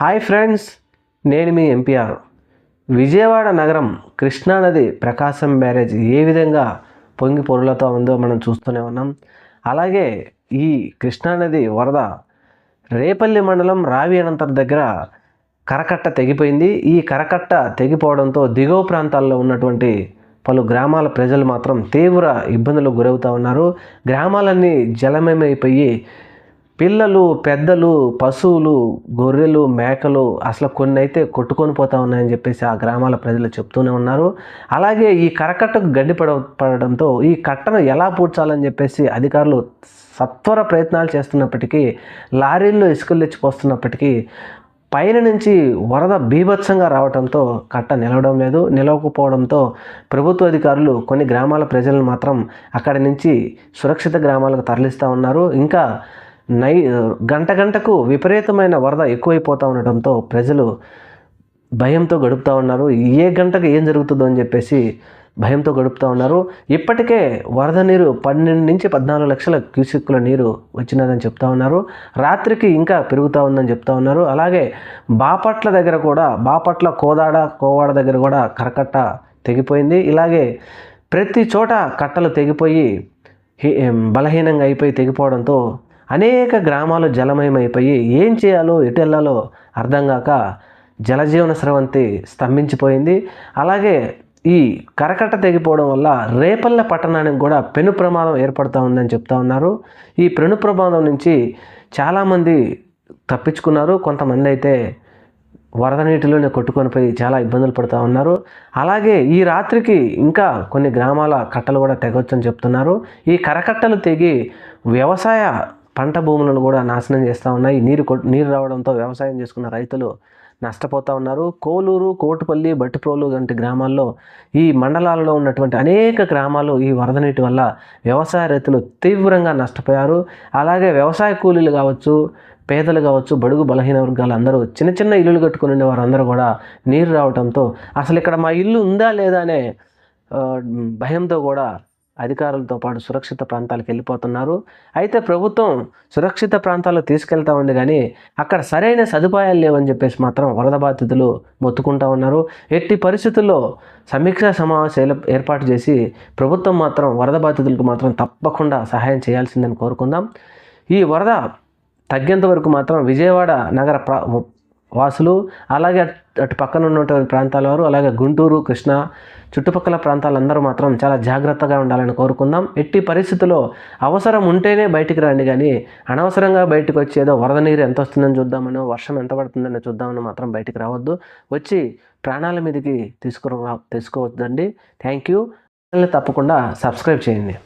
Hi friends నేను మీ MPR. Vijayawada నగరం కృష్ణానది ప్రకాశం బ్యారేజ్ ఏ విధంగా పొంగి పొరులతో ఉందో మనం చూస్తూనే ఉన్నాం. అలాగే ఈ కృష్ణానది వరద రేపల్లి మండలం రావి అనంతర్ దగ్గర కరకట్ట తెగిపోయింది. ఈ కరకట్ట తెగిపోవడంతో దిగువ ప్రాంతాల్లో ఉన్నటువంటి పలు గ్రామాల ప్రజలు మాత్రం తీవ్ర ఇబ్బందులకు గురవుతూ ఉన్నారు. గ్రామాలన్నీ జలమయమైపోయి పిల్లలు పెద్దలు పశువులు గొర్రెలు మేకలు అసలు కొన్ని అయితే కొట్టుకొని పోతా ఉన్నాయని చెప్పేసి ఆ గ్రామాల ప్రజలు చెప్తూనే ఉన్నారు. అలాగే ఈ కరకట్టకు గడ్డి పడ పడడంతో ఈ కట్టను ఎలా పూడ్చాలని చెప్పేసి అధికారులు సత్వర ప్రయత్నాలు చేస్తున్నప్పటికీ లారీల్లో ఇసుకలు తెచ్చిపోస్తున్నప్పటికీ పైన నుంచి వరద బీభత్సంగా రావడంతో కట్ట నిలవడం లేదు. నిలవకపోవడంతో ప్రభుత్వ అధికారులు కొన్ని గ్రామాల ప్రజలను మాత్రం అక్కడి నుంచి సురక్షిత గ్రామాలకు తరలిస్తూ ఉన్నారు. ఇంకా నై గంట గంటకు విపరీతమైన వరద ఎక్కువైపోతూ ఉండటంతో ప్రజలు భయంతో గడుపుతూ ఉన్నారు. ఏ గంటకు ఏం జరుగుతుందో అని చెప్పేసి భయంతో గడుపుతూ ఉన్నారు. ఇప్పటికే వరద నీరు పన్నెండు నుంచి పద్నాలుగు లక్షల క్యూసిక్కుల నీరు వచ్చినదని చెప్తా ఉన్నారు. రాత్రికి ఇంకా పెరుగుతూ ఉందని చెప్తా ఉన్నారు. అలాగే బాపట్ల దగ్గర కూడా బాపట్ల కోదాడ కోవాడ దగ్గర కూడా కరకట్ట తెగిపోయింది. ఇలాగే ప్రతి చోట కట్టలు తెగిపోయి బలహీనంగా అయిపోయి తెగిపోవడంతో అనేక గ్రామాలు జలమయమైపోయి ఏం చేయాలో ఎటు వెళ్ళాలో అర్థం కాక జలజీవన స్రవంతి స్తంభించిపోయింది. అలాగే ఈ కరకట్ట తెగిపోవడం వల్ల రేపల్ల పట్టణానికి కూడా పెను ప్రమాదం ఏర్పడుతూ ఉందని చెప్తా ఉన్నారు. ఈ పెను ప్రమాదం నుంచి చాలామంది తప్పించుకున్నారు. కొంతమంది అయితే వరద నీటిలోనే కొట్టుకొని పోయి చాలా ఇబ్బందులు పడుతూ ఉన్నారు. అలాగే ఈ రాత్రికి ఇంకా కొన్ని గ్రామాల కట్టలు కూడా తెగొచ్చని చెప్తున్నారు. ఈ కరకట్టలు తెగి వ్యవసాయ పంట భూములను కూడా నాశనం చేస్తూ ఉన్నాయి. నీరు కొ- నీరు రావడంతో వ్యవసాయం చేసుకున్న రైతులు నష్టపోతూ ఉన్నారు. కోలూరు కోటుపల్లి బట్టిప్రోలు వంటి గ్రామాల్లో ఈ మండలాలలో ఉన్నటువంటి అనేక గ్రామాలు ఈ వరద నీటి వల్ల వ్యవసాయ రైతులు తీవ్రంగా నష్టపోయారు. అలాగే వ్యవసాయ కూలీలు కావచ్చు పేదలు కావచ్చు బడుగు బలహీన వర్గాలు అందరూ చిన్న చిన్న ఇల్లులు కట్టుకుని ఉండే వారందరూ కూడా నీరు రావడంతో అసలు ఇక్కడ మా ఇల్లు ఉందా లేదా అనే భయంతో కూడా అధికారులతో పాటు సురక్షిత ప్రాంతాలకు వెళ్ళిపోతున్నారు. అయితే ప్రభుత్వం సురక్షిత ప్రాంతాలకు తీసుకెళ్తా ఉంది కానీ అక్కడ సరైన సదుపాయాలు లేవని చెప్పేసి మాత్రం వరద బాధితులు మొత్తుకుంటా ఉన్నారు. ఎట్టి పరిస్థితుల్లో సమీక్షా సమావేశాలు ఏర్పాటు చేసి ప్రభుత్వం మాత్రం వరద బాధితులకు మాత్రం తప్పకుండా సహాయం చేయాల్సిందని కోరుకుందాం. ఈ వరద తగ్గేంత వరకు మాత్రం విజయవాడ నగర ప్రా వాసులు అలాగే అటు పక్కన ఉన్నటువంటి ప్రాంతాల వారు అలాగే గుంటూరు కృష్ణ చుట్టుపక్కల ప్రాంతాలందరూ మాత్రం చాలా జాగ్రత్తగా ఉండాలని కోరుకుందాం. ఎట్టి పరిస్థితుల్లో అవసరం ఉంటేనే బయటికి రండి కానీ అనవసరంగా బయటకు వచ్చి ఏదో వరద నీరు ఎంత వస్తుందని చూద్దామనో వర్షం ఎంత పడుతుందని చూద్దామని మాత్రం బయటికి రావద్దు. వచ్చి ప్రాణాల మీదకి తీసుకురా తీసుకోవద్దండి. Thank you. తప్పకుండా సబ్స్క్రైబ్ చేయండి.